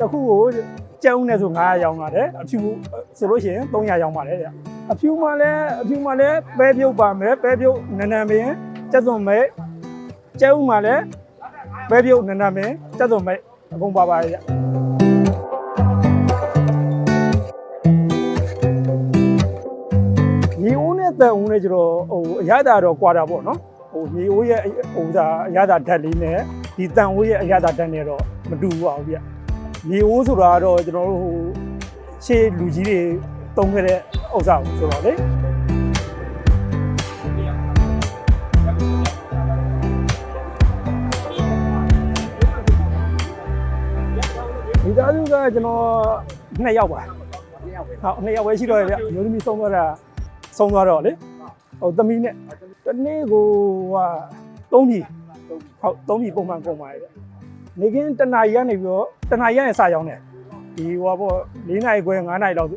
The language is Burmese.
တခုကိုကျန်းဦးနဲ့ဆို900ရောင်းပါတယ်အဖြူဆိုလို့ရှိရင်300ရောင်းပါတယ်ဗျအဖြူမှလည်းအဖြူမှလည်းပဲပြုတ်ပါမယ်ပဲပြုတ်နန်းနန်းပင်ကျက်သွန်မဲကျန်းဦးမှလည်းပဲပြုတ်နန်းနန်းပင်ကျက်သွန်မဲအကုန်ပါပါတယ်ဗျ ညီဦးနဲ့တန်ဦးနဲ့ကျတော့ဟိုအရသာတော့ကွာတာပေါ့နော်ဟိုညီဦးရဲ့ဟိုဒါအရသာဓာတ်လေးနဲ့ဒီတန်ဦးရဲ့အရသာဓာတ်နဲ့တော့မတူပါဘူးဗျမြေအိုးဆိုတာကတော့ကျွန်တော်တို့ဟိုရှေးလူကြီးတွေတုံးခဲ့တဲ့ဥစ္စာကိုဆိုတော့လေဒီသားစုကကျွန်တော်နှစ်ယောက်ပါဟုတ်နှစ်ယောက်ပဲရှိတော့ရဲ့ဗျမျိုးသမီးဆုံးသွားတာ ဆုံးသွားတော့လေဟိုသမီးနဲ့တနေ့ကိုကသုံးပြီဟုတ်သုံးပြီပုံမှန်ကုန်ပါရဲ့ဗျနေကင်းတနာရီကနေပြီးတော့တနာရီကနေစရောက်နေဒီဟိုပေါ့၄နာရီခွဲ၅နာရီလောက်